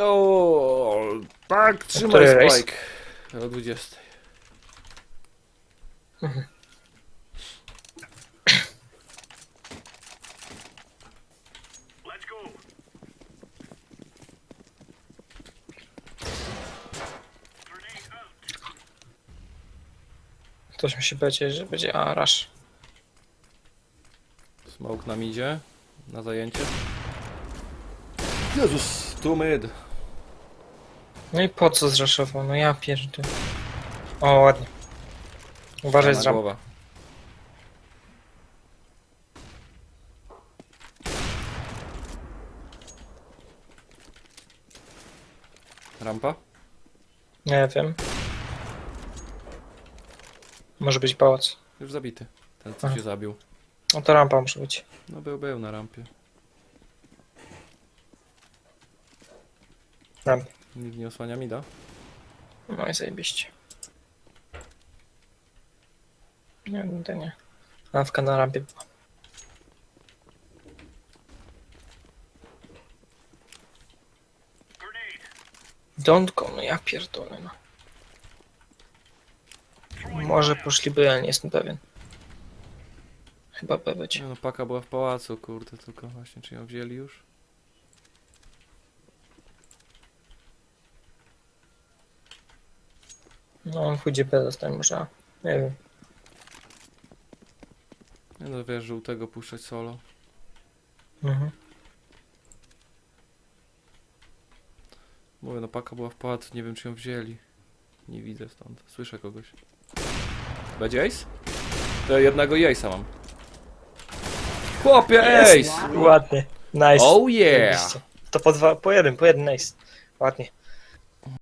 O, Tak, trzymaj który rejs? Spike. O 20. Ktoś mi się będzie, że będzie a rush. Smoke nam idzie. Na zajęcie. Jezus, tu mid. No i po co zraszował? No ja pierdolę. O, ładnie. Uważaj z Na ramp. głowa. Rampa? Nie wiem. Może być pałac. Już zabity. Ten co Aha. cię zabił. No to rampa może być. No był, był na rampie. Ramp. Nikt nie osłania mi da. No i zajebiście. Nie, no to nie. Nawka na rampie była. Don't go, no ja pierdolę, no. Może poszliby, ale nie jestem pewien. Chyba B będzie. Nie, no paka była w pałacu, kurde, tylko właśnie czy ją wzięli już? No on pójdzie B zostanie może. Nie wiem. Nie no wiesz, żółtego puszczać solo. Mhm. Mówię, no paka była w pałacu, nie wiem czy ją wzięli. Nie widzę stąd. Słyszę kogoś. Będzie ace? To jednego ace'a mam. Chłopie, ace! Ładnie. Nice. Oh yeah! To po dwa, po jeden, po jeden, nice. Ładnie.